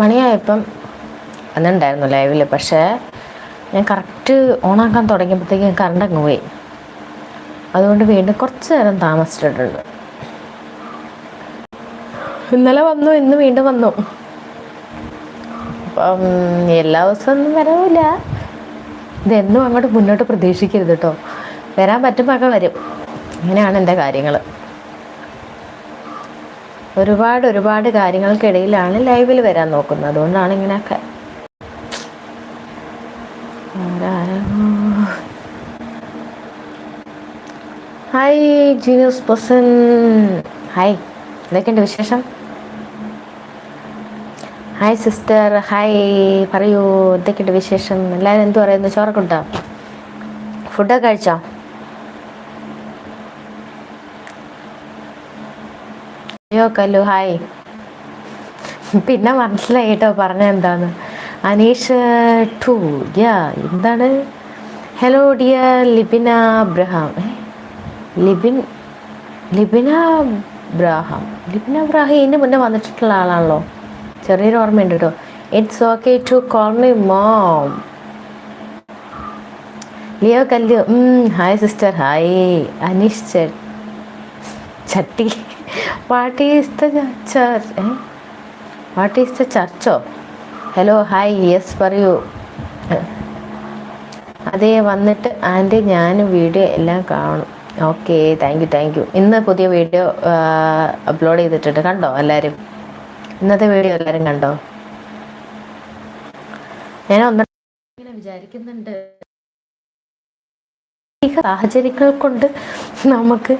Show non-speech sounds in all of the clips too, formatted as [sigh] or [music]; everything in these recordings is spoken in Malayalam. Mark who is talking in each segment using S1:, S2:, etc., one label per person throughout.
S1: മണിയായപ്പം അന്നുണ്ടായിരുന്നു ലൈവിൽ പക്ഷേ ഞാൻ കറക്റ്റ് ഓണാക്കാൻ തുടങ്ങിയപ്പോഴത്തേക്കും കറണ്ട് അങ്ങ് പോയി. അതുകൊണ്ട് വീണ്ടും കുറച്ച് നേരം താമസിച്ചിട്ടുണ്ട്. ഇന്നലെ വന്നു ഇന്ന് വീണ്ടും വന്നു. അപ്പം എല്ലാ ദിവസവും ഒന്നും വരവില്ല ഇതെന്നും അങ്ങോട്ട് മുന്നോട്ട് പ്രതീക്ഷിക്കരുത് കേട്ടോ വരാൻ പറ്റുമ്പോൾ ഒക്കെ വരും. അങ്ങനെയാണ് എന്റെ കാര്യങ്ങൾ ഒരുപാട് ഒരുപാട് കാര്യങ്ങൾക്കിടയിലാണ് ലൈവിൽ വരാൻ നോക്കുന്നത്. അതുകൊണ്ടാണ് ഇങ്ങനെയൊക്കെ ഹായ് ജീനിയസ് പേഴ്സൺ ഹായ് എന്തൊക്കെയുണ്ട് വിശേഷം? Hi sister. ഹായ് പറയൂ എന്തൊക്കെയുണ്ട് വിശേഷം? എല്ലാവരും എന്തു പറയുന്നു? ചോറൊക്കെ ഉണ്ടോ? ഫുഡൊക്കെ കഴിച്ചോ? അയ്യോ കല്ലു ഹായ്. പിന്നെ മനസ്സിലായി കേട്ടോ പറഞ്ഞ എന്താന്ന് അനീഷ് ടു യാ എന്താണ്? Hello dear Libina Abraham. ലിബിൻ ലിബിന അബ്രാഹാം. ലിബിന അബ്രാഹിം ഇതിന്റെ മുന്നേ വന്നിട്ടുള്ള ആളാണല്ലോ. ചെറിയൊരു ഓർമ്മയുണ്ട് കേട്ടോ it's okay to call me mom Leo Kallu hi sister hi. Aneesh ചട്ടി. What is the church? What is the ചർച്ചോ? ഹലോ ഹായ് യെസ് പറയൂ. അതേ വന്നിട്ട് ആന്റി ഞാൻ വീഡിയോ എല്ലാം കാണും. Okay thank you thank you. ഇന്ന് പുതിയ വീഡിയോ അപ്ലോഡ് ചെയ്തിട്ടുണ്ട്. കണ്ടോ എല്ലാവരും? ഇന്നത്തെ വീഡിയോ എല്ലാവരും കണ്ടോ? ഞാൻ ഒന്ന് ഇങ്ങനെ വിചാരിക്കുന്നുണ്ട്. സാഹചര്യങ്ങൾ കൊണ്ട് നമുക്ക്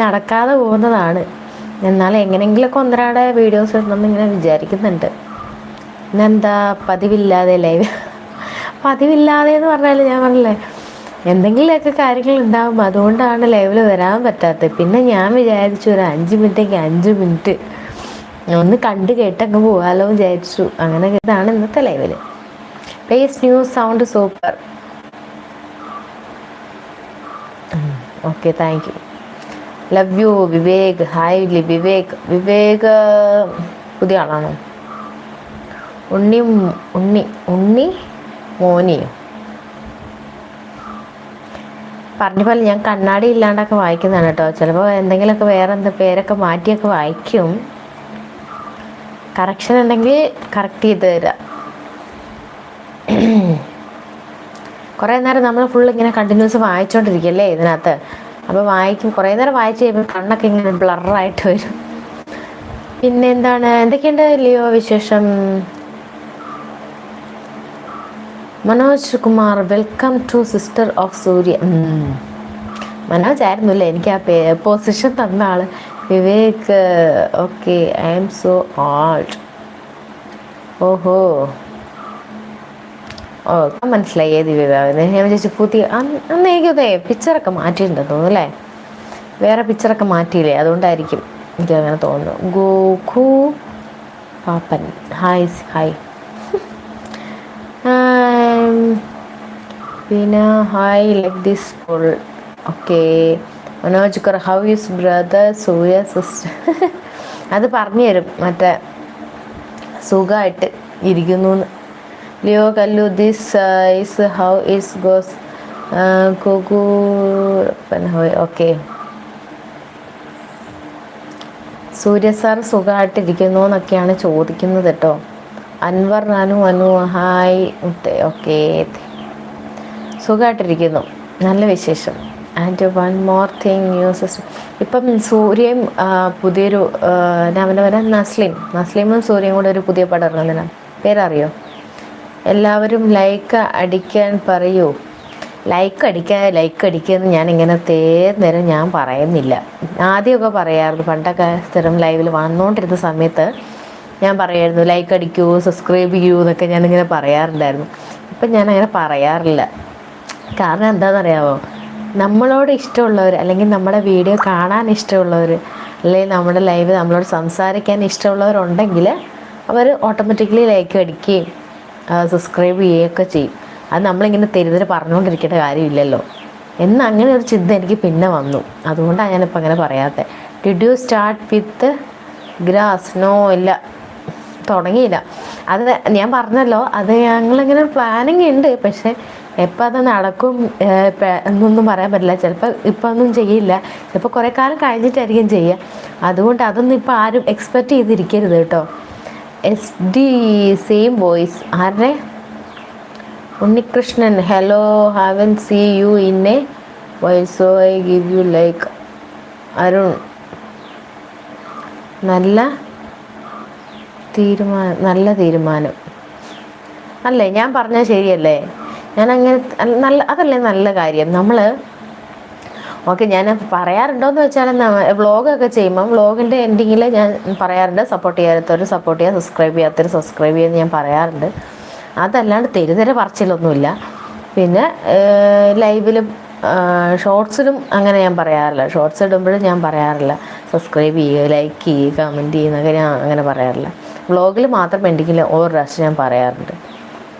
S1: നടക്കാതെ പോകുന്നതാണ്. എന്നാൽ എങ്ങനെയെങ്കിലുമൊക്കെ ഒന്നരാടെ വീഡിയോസ് ഇടണമെന്ന് ഇങ്ങനെ വിചാരിക്കുന്നുണ്ട്. ഇന്നെന്താ പതിവില്ലാതെ ലൈവ് [laughs] പതിവില്ലാതെ എന്ന് പറഞ്ഞാൽ ഞാൻ പറഞ്ഞില്ലേ എന്തെങ്കിലുമൊക്കെ കാര്യങ്ങൾ ഉണ്ടാവും അതുകൊണ്ടാണ് ലൈവിൽ വരാൻ പറ്റാത്തത്. പിന്നെ ഞാൻ വിചാരിച്ചു ഒരു അഞ്ച് മിനിറ്റേക്ക് അഞ്ച് മിനിറ്റ് ഒന്ന് കണ്ട് കേട്ടങ്ങ് പോകാമല്ലോ വിചാരിച്ചു. അങ്ങനെ ഇതാണ് ഇന്നത്തെ ലൈവിൽ pace news sound super okay thank you love you Vivek hi ലി വിവേക് വിവേക് പുതിയ ആളാണോ? ഉണ്ണി ഉണ്ണി ഉണ്ണി മോനിയോ പറഞ്ഞ പോലെ ഞാൻ കണ്ണാടി ഇല്ലാണ്ടൊക്കെ വായിക്കുന്നതാണ് കേട്ടോ. ചിലപ്പോൾ എന്തെങ്കിലുമൊക്കെ വേറെ എന്താ പേരൊക്കെ മാറ്റിയൊക്കെ വായിക്കും. കറക്ഷൻ ഉണ്ടെങ്കിൽ കറക്റ്റ് ചെയ്ത് തരാം. [clears throat] കുറേ നേരം നമ്മൾ ഫുൾ ഇങ്ങനെ കണ്ടിന്യൂസ് വായിച്ചുകൊണ്ടിരിക്കുകയല്ലേ ഇതിനകത്ത്? അപ്പോൾ വായിക്കും. കുറേ നേരം വായിച്ച് കഴിയുമ്പോൾ കണ്ണൊക്കെ ഇങ്ങനെ ബ്ലറായിട്ട് വരും. പിന്നെ എന്താണ്? എന്തൊക്കെയുണ്ട് ലിയോ വിശേഷം? Manoj Kumar welcome to sister of Surya Manoj ആയിരുന്നില്ല? എനിക്ക് ആ പേ പൊസിഷൻ തന്ന ആൾ. Vivek okay I'm so old ഓഹോ. മനസ്സിലായി ഏത് ഞാൻ വിചാരിച്ചു പുതിയ അന്ന് എനിക്കതേ പിക്ചറൊക്കെ മാറ്റിയിട്ടുണ്ടെന്ന് തോന്നുന്നു അല്ലേ? വേറെ പിക്ചറൊക്കെ മാറ്റിയില്ലേ? അതുകൊണ്ടായിരിക്കും എനിക്ക് അങ്ങനെ തോന്നുന്നു. ഗോഖു പാപ്പൻ. ഹായ് ഹായ് പിന്നെ hi like this full okay Manoj കുർ how use brother Surya sister അത് പറഞ്ഞു തരും. മറ്റേ സുഖമായിട്ട് ഇരിക്കുന്നു Leo Kallu this is how is goes കുകു okay Surya sir സുഖമായിട്ടിരിക്കുന്നു എന്നൊക്കെയാണ് ചോദിക്കുന്നത് കേട്ടോ. അൻവർ നാനു അനു ഹായ് ഓക്കെ സുഖമായിട്ടിരിക്കുന്നു നല്ല വിശേഷം. And one more thing news ഇപ്പം സൂര്യയും പുതിയൊരു അവന്റെ പേര് നസ്ലിം നസ്ലിമും സൂര്യയും കൂടെ ഒരു പുതിയ പടം ഇറങ്ങുന്നതിനാണ് പേരറിയോ? എല്ലാവരും ലൈക്ക് അടിക്കാൻ പറയൂ. ലൈക്ക് അടിക്കാൻ ലൈക്ക് അടിക്കുക ഞാൻ ഇങ്ങനെ നേരം ഞാൻ പറയുന്നില്ല. ആദ്യമൊക്കെ പറയാറുണ്ട് പണ്ടൊക്കെ സ്ഥിരം ലൈവിൽ വന്നുകൊണ്ടിരുന്ന സമയത്ത് ഞാൻ പറയായിരുന്നു ലൈക്ക് അടിക്കൂ സബ്സ്ക്രൈബ് ചെയ്യൂ എന്നൊക്കെ ഞാനിങ്ങനെ പറയാറുണ്ടായിരുന്നു. ഇപ്പം ഞാൻ അങ്ങനെ പറയാറില്ല. കാരണം എന്താണെന്നറിയാമോ നമ്മളോട് ഇഷ്ടമുള്ളവർ അല്ലെങ്കിൽ നമ്മുടെ വീഡിയോ കാണാൻ ഇഷ്ടമുള്ളവർ അല്ലെങ്കിൽ നമ്മുടെ ലൈവ് നമ്മളോട് സംസാരിക്കാൻ ഇഷ്ടമുള്ളവരുണ്ടെങ്കിൽ അവർ ഓട്ടോമാറ്റിക്കലി ലൈക്ക് അടിക്കുകയും സബ്സ്ക്രൈബ് ചെയ്യുകയൊക്കെ ചെയ്യും. അത് നമ്മളിങ്ങനെ തെരുതിൽ പറഞ്ഞുകൊണ്ടിരിക്കേണ്ട കാര്യമില്ലല്ലോ. എന്ന് അങ്ങനെ ഒരു ചിന്ത എനിക്ക് പിന്നെ വന്നു. അതുകൊണ്ടാണ് ഞാനിപ്പോൾ അങ്ങനെ പറയാത്തത് did you start with grass no ഇല്ല. തുടങ്ങിയില്ല. അത് ഞാൻ പറഞ്ഞല്ലോ അത് ഞങ്ങളിങ്ങനെ പ്ലാനിങ് ഉണ്ട്. പക്ഷേ എപ്പോൾ അത് നടക്കും എന്നൊന്നും പറയാൻ പറ്റില്ല. ചിലപ്പോൾ ഇപ്പോൾ ഒന്നും ചെയ്യില്ല. ചിലപ്പോൾ കുറേ കാലം കഴിഞ്ഞിട്ടായിരിക്കും ചെയ്യുക. അതുകൊണ്ട് അതൊന്നും ഇപ്പോൾ ആരും എക്സ്പെക്റ്റ് ചെയ്തിരിക്കരുത് കേട്ടോ. എസ് ഡി സെയിം വോയിസ് ആരുടെ? Unnikrishnan. Hello haven't see you in a while so I give you like Arun. നല്ല തീരുമാനം നല്ല തീരുമാനം. അല്ലേ? ഞാൻ പറഞ്ഞാൽ ശരിയല്ലേ? ഞാൻ അങ്ങനെ നല്ല അതല്ലേ നല്ല കാര്യം? നമ്മൾ ഓക്കെ ഞാൻ പറയാറുണ്ടോയെന്ന് വെച്ചാൽ വ്ളോഗൊക്കെ ചെയ്യുമ്പോൾ വ്ളോഗിന്റെ എൻഡിങ്ങിൽ ഞാൻ പറയാറുണ്ട്. സപ്പോർട്ട് ചെയ്യാത്തവർ സപ്പോർട്ട് ചെയ്യുക സബ്സ്ക്രൈബ് ചെയ്യാത്തവർ സബ്സ്ക്രൈബ് ചെയ്യുമെന്ന് ഞാൻ പറയാറുണ്ട്. അതല്ലാണ്ട് തെരുതര പറച്ചിലൊന്നുമില്ല. പിന്നെ ലൈവിലും ഷോർട്സിലും അങ്ങനെ ഞാൻ പറയാറില്ല. ഷോർട്സ് ഇടുമ്പോഴും ഞാൻ പറയാറില്ല. സബ്സ്ക്രൈബ് ചെയ്യുക ലൈക്ക് ചെയ്യുക കമന്റ് ചെയ്യുന്നൊക്കെ ഞാൻ അങ്ങനെ പറയാറില്ല. വ്ളോഗിൽ മാത്രം എൻഡിങ്ങിൽ ഓരോ പ്രാവശ്യം ഞാൻ പറയാറുണ്ട്.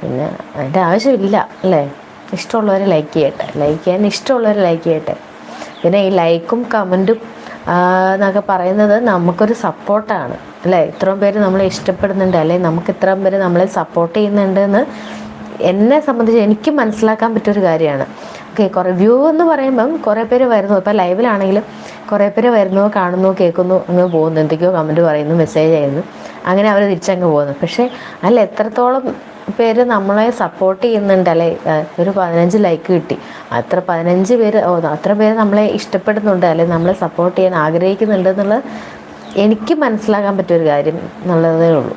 S1: പിന്നെ അതിന്റെ ആവശ്യമില്ല അല്ലേ? ഇഷ്ടമുള്ളവരെ ലൈക്ക് ചെയ്യട്ടെ. ലൈക്ക് ചെയ്യാൻ ഇഷ്ടമുള്ളവരെ ലൈക്ക് ചെയ്യട്ടെ. പിന്നെ ഈ ലൈക്കും കമന്റും എന്നൊക്കെ പറയുന്നത് നമുക്കൊരു സപ്പോർട്ടാണ്. അല്ലേ? ഇത്രയും പേര് നമ്മളെ ഇഷ്ടപ്പെടുന്നുണ്ട് അല്ലെ? നമുക്ക് ഇത്രയും പേര് നമ്മളെ സപ്പോർട്ട് ചെയ്യുന്നുണ്ട് എന്ന് എന്നെ സംബന്ധിച്ച് എനിക്ക് മനസ്സിലാക്കാൻ പറ്റിയൊരു കാര്യമാണ്. ഓക്കെ കുറേ വ്യൂ എന്ന് പറയുമ്പം കുറേ പേര് വരുന്നു. ഇപ്പോൾ ലൈവിലാണെങ്കിലും കുറേ പേര് വരുന്നു കാണുന്നു കേൾക്കുന്നു അങ്ങ് പോകുന്നു. എന്തൊക്കെയോ കമന്റ് പറയുന്നു മെസ്സേജ് ചെയ്യുന്നു. അങ്ങനെ അവർ തിരിച്ചങ്ങ് പോകുന്നു. പക്ഷേ അല്ല എത്രത്തോളം പേര് നമ്മളെ സപ്പോർട്ട് ചെയ്യുന്നുണ്ട് അല്ലെ? ഒരു പതിനഞ്ച് ലൈക്ക് കിട്ടി. അത്ര പതിനഞ്ച് പേര് ഓ അത്ര പേര് നമ്മളെ ഇഷ്ടപ്പെടുന്നുണ്ട് അല്ലെ? നമ്മളെ സപ്പോർട്ട് ചെയ്യാൻ ആഗ്രഹിക്കുന്നുണ്ട് എന്നുള്ളത് എനിക്ക് മനസ്സിലാക്കാൻ പറ്റിയൊരു കാര്യം എന്നുള്ളതേ ഉള്ളൂ.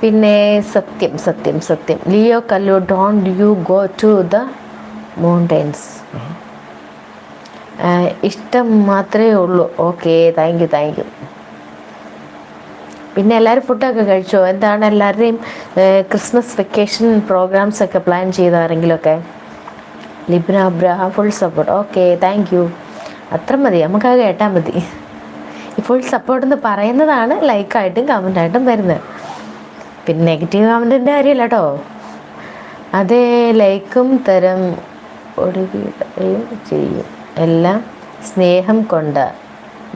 S1: പിന്നെ സത്യം സത്യം സത്യം. Leo Kallu don't you go to the mountains ഇഷ്ടം മാത്രമേ ഉള്ളൂ. Okay thank you thank you പിന്നെ എല്ലാവരും ഫുഡൊക്കെ കഴിച്ചോ? എന്താണ് എല്ലാവരുടെയും ക്രിസ്മസ് വെക്കേഷൻ പ്രോഗ്രാംസ് ഒക്കെ പ്ലാൻ ചെയ്ത Libina Abraham full support okay thank you അത്ര മതി നമുക്കത് കേട്ടാൽ മതി. ഈ ഫുൾ സപ്പോർട്ട് എന്ന് പറയുന്നതാണ് ലൈക്കായിട്ടും കമന്റായിട്ടും വരുന്നത്. പിന്നെ നെഗറ്റീവ് കമന്റിന്റെ കാര്യമില്ല കേട്ടോ അതേ ലൈക്കും തരം ഒടുകയും ചെയ്യും. എല്ലാം സ്നേഹം കൊണ്ട്.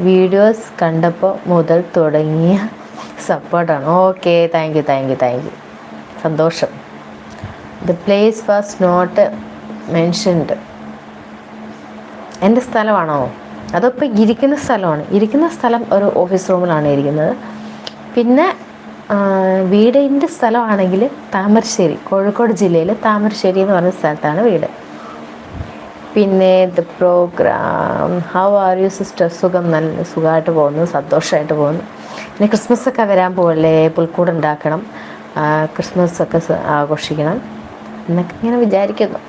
S1: വീഡിയോസ് കണ്ടപ്പോൾ മുതൽ തുടങ്ങിയ സപ്പോർട്ടാണ് okay thank you thank you thank you സന്തോഷം. The place was not mentioned എന്റെ സ്ഥലമാണോ? അതിപ്പോൾ ഇരിക്കുന്ന സ്ഥലമാണ്. ഇരിക്കുന്ന സ്ഥലം ഒരു ഓഫീസ് റൂമിലാണ് ഇരിക്കുന്നത്. പിന്നെ വീടിന്റെ സ്ഥലമാണെങ്കിൽ താമരശ്ശേരി കോഴിക്കോട് ജില്ലയിൽ താമരശ്ശേരി എന്ന് പറഞ്ഞ സ്ഥലത്താണ് വീട്. പിന്നെ the programme how are you sister സുഖം നല്ല സുഖമായിട്ട് പോകുന്നു സന്തോഷമായിട്ട് പോകുന്നു. പിന്നെ ക്രിസ്മസ് ഒക്കെ വരാൻ പോകല്ലേ പുൽക്കൂട് ഉണ്ടാക്കണം. ക്രിസ്മസ് ഒക്കെ ആഘോഷിക്കണം. എന്നൊക്കെ ഇങ്ങനെ വിചാരിക്കുന്നു.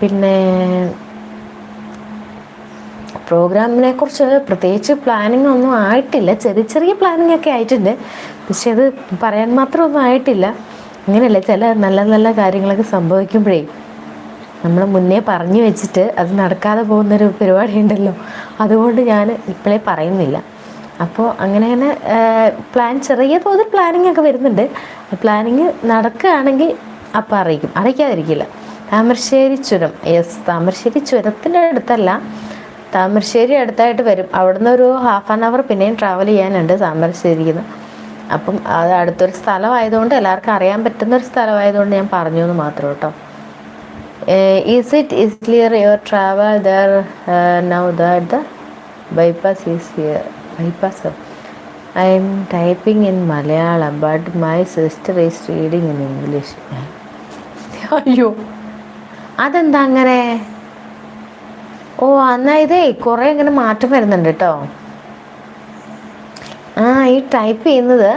S1: പിന്നെ പ്രോഗ്രാമിനെ കുറിച്ച് പ്രത്യേകിച്ച് പ്ലാനിങ് ഒന്നും ആയിട്ടില്ല. ചെറിയ ചെറിയ പ്ലാനിങ് ഒക്കെ ആയിട്ടുണ്ട്. പക്ഷെ അത് പറയാൻ മാത്രമൊന്നും ആയിട്ടില്ല. ഇങ്ങനെയല്ലേ ചില നല്ല നല്ല കാര്യങ്ങളൊക്കെ സംഭവിക്കുമ്പോഴേ. നമ്മൾ മുന്നേ പറഞ്ഞു വെച്ചിട്ട് അത് നടക്കാതെ പോകുന്നൊരു പരിപാടി ഉണ്ടല്ലോ അതുകൊണ്ട് ഞാൻ ഇപ്പോഴേ പറയുന്നില്ല. അപ്പോൾ അങ്ങനെ അങ്ങനെ പ്ലാൻ ചെറിയ തോതിൽ പ്ലാനിങ് ഒക്കെ വരുന്നുണ്ട്. പ്ലാനിങ് നടക്കുകയാണെങ്കിൽ അപ്പം അറിയിക്കും. അറിയിക്കാതിരിക്കില്ല. താമരശ്ശേരി ചുരം. യെസ് താമരശ്ശേരി ചുരത്തിന്റെ അടുത്തല്ല. താമരശ്ശേരി അടുത്തായിട്ട് വരും. അവിടുന്ന് ഒരു ഹാഫ് ആൻ അവർ പിന്നെയും ട്രാവൽ ചെയ്യാനുണ്ട് താമരശ്ശേരിയിൽ നിന്ന് അപ്പം അത് അടുത്തൊരു സ്ഥലമായതുകൊണ്ട് എല്ലാവർക്കും അറിയാൻ പറ്റുന്ന ഒരു സ്ഥലമായതുകൊണ്ട് ഞാൻ പറഞ്ഞു എന്ന് മാത്രം കേട്ടോ. Is it is clear your travel there now that the bypass is here bypass I'm typing in Malayalam but my sister is reading in English അയ്യോ. അതെന്താ അങ്ങനെ ഓ എന്നാ ഇതേ കുറേ ഇങ്ങനെ മാറ്റം വരുന്നുണ്ട് കേട്ടോ ആ ഈ ടൈപ്പ് ചെയ്യുന്നത്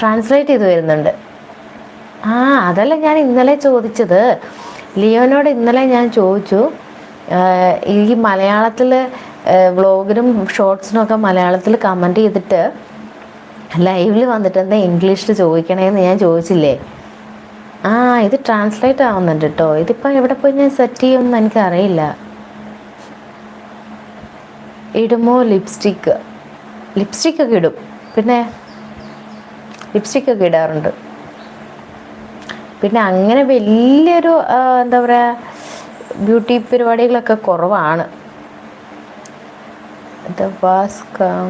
S1: ട്രാൻസ്ലേറ്റ് ചെയ്ത് വരുന്നുണ്ട്. ആ അതല്ല ഞാൻ ഇന്നലെ ചോദിച്ചത്. ലിയോനോട് ഇന്നലെ ഞാൻ ചോദിച്ചു ഈ മലയാളത്തിൽ വ്ളോഗിനും ഷോർട്സിനും ഒക്കെ മലയാളത്തിൽ കമന്റ് ചെയ്തിട്ട് ലൈവിൽ വന്നിട്ട് എന്താ ഇംഗ്ലീഷിൽ ചോദിക്കണേന്ന് ഞാൻ ചോദിച്ചില്ലേ? ആ ഇത് ട്രാൻസ്ലേറ്റ് ആവുന്നുണ്ട് കേട്ടോ ഇതിപ്പോൾ എവിടെ പോയി ഞാൻ സെറ്റ് ചെയ്യുമെന്ന് എനിക്കറിയില്ല. ഇടുമോ ലിപ്സ്റ്റിക്ക്? ലിപ്സ്റ്റിക്കൊക്കെ ഇടും. പിന്നെ ലിപ്സ്റ്റിക്കൊക്കെ ഇടാറുണ്ട്. പിന്നെ അങ്ങനെ വലിയൊരു എന്താ പറയുക ബ്യൂട്ടി പരിപാടികളൊക്കെ കുറവാണ്. The was come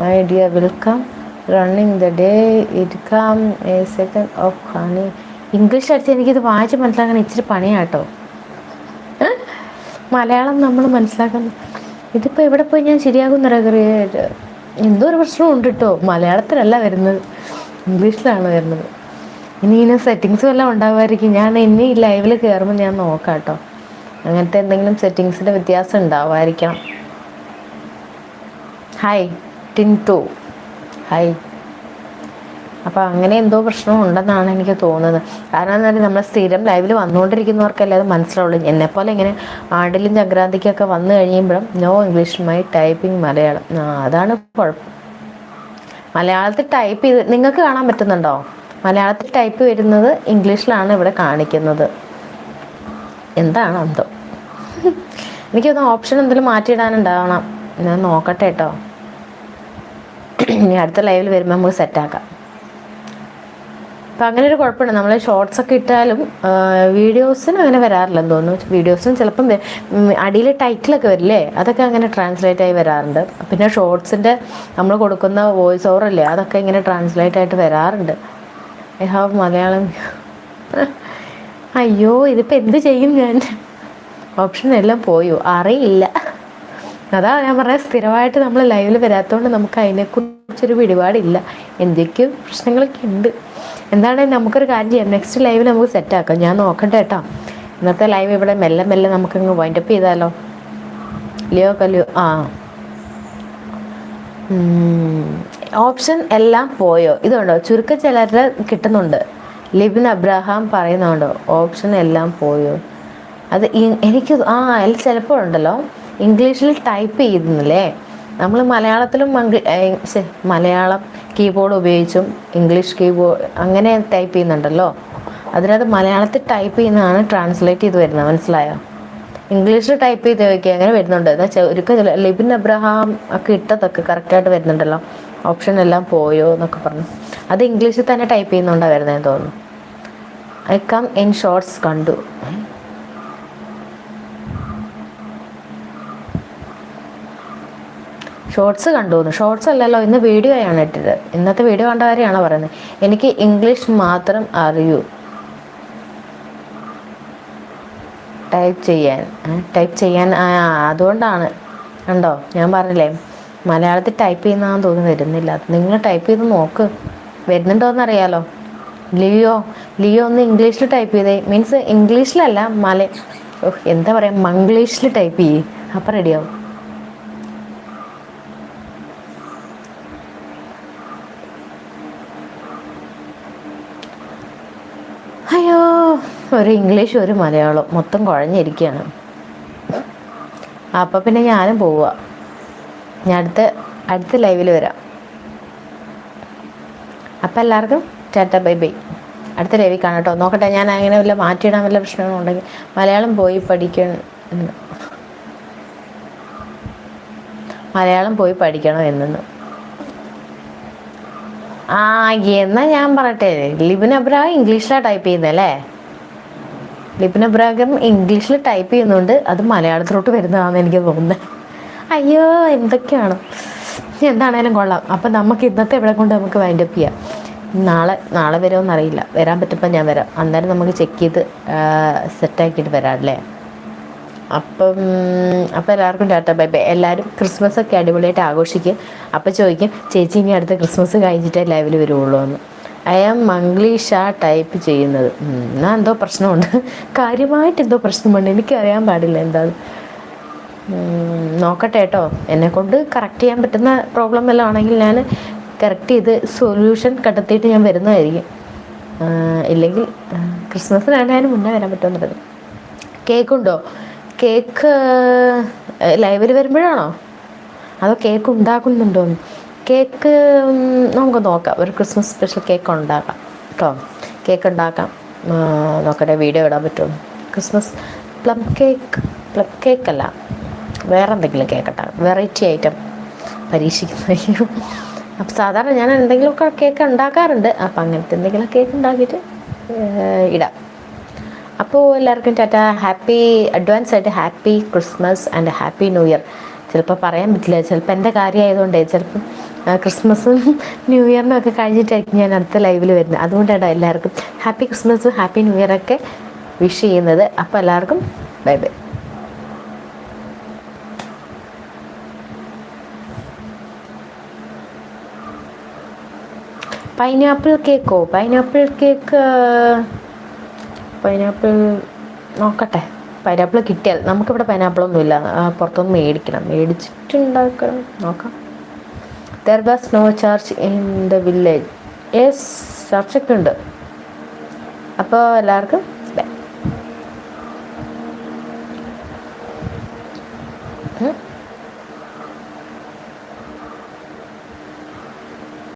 S1: my dear welcome running the day it come a second of honey English അടിച്ച് എനിക്കിത് വായിച്ച് മനസ്സിലാക്കാൻ ഇച്ചിരി പണിയാട്ടോ. മലയാളം നമ്മൾ മനസ്സിലാക്കുന്നു ഇതിപ്പോൾ എവിടെ പോയി ഞാൻ ശരിയാകുന്നറിയ എന്തോ ഒരു പ്രശ്നമുണ്ട് കേട്ടോ മലയാളത്തിലല്ല വരുന്നത്. ഇംഗ്ലീഷിലാണ് വരുന്നത്. ഇനി ഇനി സെറ്റിങ്സ് എല്ലാം ഉണ്ടാകുമായിരിക്കും ഞാൻ ഇനി ലൈവിൽ കയറുമ്പോൾ ഞാൻ നോക്കാം കേട്ടോ. അങ്ങനത്തെ എന്തെങ്കിലും സെറ്റിങ്സിന്റെ വ്യത്യാസം ഉണ്ടാവുമായിരിക്കണം ഹായ് ടിന്റു ഹായ് അപ്പോൾ അങ്ങനെ എന്തോ പ്രശ്നം ഉണ്ടെന്നാണ് എനിക്ക് തോന്നുന്നത്. കാരണം എന്താ പറയുക നമ്മൾ സ്ഥിരം ലൈവിൽ വന്നുകൊണ്ടിരിക്കുന്നവർക്കല്ലേ അത് മനസ്സിലാവുള്ളൂ. എന്നെപ്പോലെ ഇങ്ങനെ ആണ്ടിലും സംക്രാന്തിക്കൊക്കെ വന്നു കഴിയുമ്പോഴും no English my typing Malayalam. അതാണ് കുഴപ്പം. മലയാളത്തിൽ ടൈപ്പ് ചെയ്ത് നിങ്ങൾക്ക് കാണാൻ പറ്റുന്നുണ്ടോ? മലയാളത്തിൽ ടൈപ്പ് വരുന്നത് ഇംഗ്ലീഷിലാണ് ഇവിടെ കാണിക്കുന്നത്. എന്താണ് എന്തോ എനിക്കൊന്ന് ഓപ്ഷൻ എന്തെങ്കിലും മാറ്റിയിടാനുണ്ടാവണം. ഞാൻ നോക്കട്ടെ കേട്ടോ ഇനി അടുത്ത ലൈവിൽ വരുമ്പോൾ നമുക്ക് സെറ്റാക്കാം അപ്പം അങ്ങനെ ഒരു കുഴപ്പമില്ല നമ്മൾ ഷോർട്സ് ഒക്കെ ഇട്ടാലും വീഡിയോസിന് അങ്ങനെ വരാറില്ലെന്ന് തോന്നുന്നു. വീഡിയോസിന് ചിലപ്പം അടിയിൽ ടൈറ്റിലൊക്കെ വരില്ലേ? അതൊക്കെ അങ്ങനെ ട്രാൻസ്ലേറ്റ് ആയി വരാറുണ്ട്. പിന്നെ ഷോർട്സിന്റെ നമ്മൾ കൊടുക്കുന്ന വോയിസ് ഓവർ അല്ലേ? അതൊക്കെ ഇങ്ങനെ ട്രാൻസ്ലേറ്റ് ആയിട്ട് വരാറുണ്ട്. I have Malayalam. അയ്യോ ഇതിപ്പോൾ എന്ത് ചെയ്യും ഞാൻ? ഓപ്ഷൻ എല്ലാം പോയോ? അറിയില്ല. അതാ ഞാൻ പറഞ്ഞ സ്ഥിരമായിട്ട് നമ്മൾ ലൈവിൽ വരാത്തതുകൊണ്ട് നമുക്ക് അതിനെക്കുറിച്ചൊരു പിടിപാടില്ല. എന്തൊക്കെയോ പ്രശ്നങ്ങളൊക്കെ ഉണ്ട്. എന്താണെങ്കിൽ നമുക്കൊരു കാര്യം ചെയ്യാം. നെക്സ്റ്റ് ലൈവിൽ നമുക്ക് സെറ്റാക്കാം ഞാൻ നോക്കട്ടെ കേട്ടോ. ഇന്നത്തെ ലൈവ് ഇവിടെ മെല്ലെ മെല്ലെ നമുക്കങ്ങ് വൈൻഡപ്പ് ചെയ്താലോ? ലിയോ കലിയോ ആ. ഓപ്ഷൻ എല്ലാം പോയോ? ഇതുണ്ടോ? ചുരുക്ക ചിലരുടെ കിട്ടുന്നുണ്ട്. ലിബിൻ അബ്രഹാം പറയുന്നുണ്ടോ? ഓപ്ഷൻ എല്ലാം പോയോ? അത് എനിക്ക് ആ അതിൽ ചിലപ്പോൾ ഉണ്ടല്ലോ. ഇംഗ്ലീഷിൽ ടൈപ്പ് ചെയ്യുന്നില്ലേ നമ്മൾ മലയാളത്തിലും മലയാളം കീബോർഡ് ഉപയോഗിച്ചും ഇംഗ്ലീഷ് കീബോർഡ് അങ്ങനെ ടൈപ്പ് ചെയ്യുന്നുണ്ടല്ലോ. അതിനകത്ത് മലയാളത്തിൽ ടൈപ്പ് ചെയ്യുന്നതാണ് ട്രാൻസ്ലേറ്റ് ചെയ്ത് വരുന്നത്. മനസ്സിലായോ? ഇംഗ്ലീഷിൽ ടൈപ്പ് ചെയ്ത് നോക്കിയാൽ അങ്ങനെ വരുന്നുണ്ട്. എന്നാൽ ചുരുക്കം ലിബിൻ അബ്രഹാം ഒക്കെ ഇട്ടതൊക്കെ കറക്റ്റായിട്ട് വരുന്നുണ്ടല്ലോ. ഓപ്ഷൻ എല്ലാം പോയോ എന്നൊക്കെ പറഞ്ഞു. അത് ഇംഗ്ലീഷിൽ തന്നെ ടൈപ്പ് ചെയ്യുന്നുണ്ടാ വരുന്നതെന്ന് തോന്നുന്നു. ഐ കം ഇൻ ഷോർട്സ് കണ്ടു. ഷോർട്സ് കണ്ടു ഷോർട്സ് അല്ലല്ലോ ഇന്ന് വീഡിയോ ആണ് ഇട്ടത്. ഇന്നത്തെ വീഡിയോ കണ്ട പറയുന്നത്? എനിക്ക് ഇംഗ്ലീഷ് മാത്രം അറിയൂ. ടൈപ്പ് ചെയ്യാൻ. ടൈപ്പ് ചെയ്യാൻ അതുകൊണ്ടാണ്. ഉണ്ടോ ഞാൻ പറഞ്ഞില്ലേ? മലയാളത്തിൽ ടൈപ്പ് ചെയ്യുന്നതാണെന്ന് തോന്നി വരുന്നില്ല. നിങ്ങൾ ടൈപ്പ് ചെയ്ത് നോക്ക്. വരുന്നുണ്ടോ എന്നറിയാലോ ലിയോ ലിയോ ഒന്ന് ഇംഗ്ലീഷിൽ ടൈപ്പ് ചെയ്തേ. മീൻസ് ഇംഗ്ലീഷിലല്ല മല എന്താ പറയുക മംഗ്ലീഷിൽ ടൈപ്പ് ചെയ്യേ. അപ്പം റെഡിയാവും അയ്യോ ഒരു ഇംഗ്ലീഷ് ഒരു മലയാളം മൊത്തം കുഴഞ്ഞിരിക്കുകയാണ്. അപ്പം പിന്നെ ഞാനും പോവുക ഞാൻ അടുത്ത അടുത്ത ലൈവിൽ വരാം. അപ്പം എല്ലാവർക്കും ടാറ്റ ബൈ ബൈ. അടുത്ത ലൈവിൽ കാണാം കേട്ടോ. നോക്കട്ടെ ഞാൻ അങ്ങനെ വല്ല മാറ്റിയിടാൻ വല്ല പ്രശ്നങ്ങളുണ്ടെങ്കിൽ മലയാളം പോയി പഠിക്കണം മലയാളം പോയി പഠിക്കണം എന്നു ആ എന്നാ ഞാൻ പറയട്ടെ. ലിബിൻ അബ്രാഹം ഇംഗ്ലീഷിലാണ് ടൈപ്പ് ചെയ്യുന്നല്ലേ ലിബിൻ അബ്രാഹിം ഇംഗ്ലീഷിൽ ടൈപ്പ് ചെയ്യുന്നുണ്ട് അത് മലയാളത്തിലോട്ട് വരുന്നതാണെന്ന് എനിക്ക് തോന്നുന്നത് അയ്യോ എന്തൊക്കെയാണ്? എന്താണേലും കൊള്ളാം. അപ്പം നമുക്ക് ഇന്നത്തെ ഇവിടെ കൊണ്ട് നമുക്ക് വൈൻഡ് അപ്പ് ചെയ്യാം. നാളെ നാളെ വരുമോ അറിയില്ല വരാൻ പറ്റുമ്പോൾ ഞാൻ വരാം. അന്നേരം നമുക്ക് ചെക്ക് ചെയ്ത് സെറ്റാക്കിയിട്ട് വരാം അല്ലേ? അപ്പം അപ്പം എല്ലാവർക്കും ടാറ്റ ബൈ ബൈ. എല്ലാവരും ക്രിസ്മസ് ഒക്കെ അടിപൊളിയായിട്ട് ആഘോഷിക്കും. അപ്പം ചോദിക്കും ചേച്ചി ഇനി അടുത്ത ക്രിസ്മസ് കഴിഞ്ഞിട്ടേ ലൈവിൽ വരുള്ളൂ എന്ന്. ആം മംഗ്ലീഷാ ടൈപ്പ് ചെയ്യുന്നത്. എന്നാൽ എന്തോ പ്രശ്നമുണ്ട്. കാര്യമായിട്ട് എന്തോ പ്രശ്നമുണ്ട് എനിക്കറിയാൻ പാടില്ല എന്താ നോക്കട്ടെ കേട്ടോ. എന്നെ കൊണ്ട് കറക്റ്റ് ചെയ്യാൻ പറ്റുന്ന പ്രോബ്ലം എല്ലാം ആണെങ്കിൽ ഞാൻ കറക്റ്റ് ചെയ്ത് സൊല്യൂഷൻ കണ്ടെത്തിയിട്ട് ഞാൻ വരുന്നതായിരിക്കും. ഇല്ലെങ്കിൽ ക്രിസ്മസിനാണ് മുന്നേ വരാൻ പറ്റുമെന്നുള്ളത്. കേക്കുണ്ടോ കേക്ക് ലൈവിൽ വരുമ്പോഴാണോ? അതോ കേക്ക് ഉണ്ടാക്കുന്നുണ്ടോ? കേക്ക് നമുക്ക് നോക്കാം. ഒരു ക്രിസ്മസ് സ്പെഷ്യൽ കേക്ക് ഉണ്ടാക്കാം. കേട്ടോ. കേക്ക് ഉണ്ടാക്കാം. നോക്കട്ടെ വീഡിയോ ഇടാൻ പറ്റുമോ? ക്രിസ്മസ് പ്ലം കേക്ക് പ്ലം കേക്കല്ല വേറെ എന്തെങ്കിലും കേൾക്കട്ടെ വെറൈറ്റി ഐറ്റം പരീക്ഷിക്കുന്ന അപ്പം സാധാരണ ഞാൻ എന്തെങ്കിലുമൊക്കെ കേക്ക് ഉണ്ടാക്കാറുണ്ട്. അപ്പം അങ്ങനത്തെ എന്തെങ്കിലും കേക്ക് ഉണ്ടാക്കിയിട്ട് ഇടാം. അപ്പോൾ എല്ലാവർക്കും ടാറ്റ. ഹാപ്പി അഡ്വാൻസ് ആയിട്ട് happy Christmas and happy new year ചിലപ്പോൾ പറയാൻ പറ്റില്ല. ചിലപ്പോൾ എന്റെ കാര്യമായതുകൊണ്ട് ചിലപ്പം ക്രിസ്മസും ന്യൂ ഇയറിനും ഒക്കെ കഴിഞ്ഞിട്ടായിരിക്കും ഞാൻ അടുത്ത ലൈവിൽ വരുന്നത്. അതുകൊണ്ടാണ് എല്ലാവർക്കും ഹാപ്പി ക്രിസ്മസും ഹാപ്പി ന്യൂ ഇയറൊക്കെ വിഷ് ചെയ്യുന്നത്. അപ്പോൾ എല്ലാവർക്കും ബൈ ബൈ പൈനാപ്പിൾ കേക്കോ പൈനാപ്പിൾ കേക്ക് പൈനാപ്പിൾ നോക്കട്ടെ. പൈനാപ്പിൾ കിട്ടിയാൽ നമുക്കിവിടെ പൈനാപ്പിളൊന്നുമില്ല പുറത്തൊന്ന് മേടിക്കണം. മേടിച്ചിട്ടുണ്ടാക്കണം. നോക്കാം. There was no church in the village yes ചർച്ചൊക്കെ ഉണ്ട്. അപ്പോൾ എല്ലാവർക്കും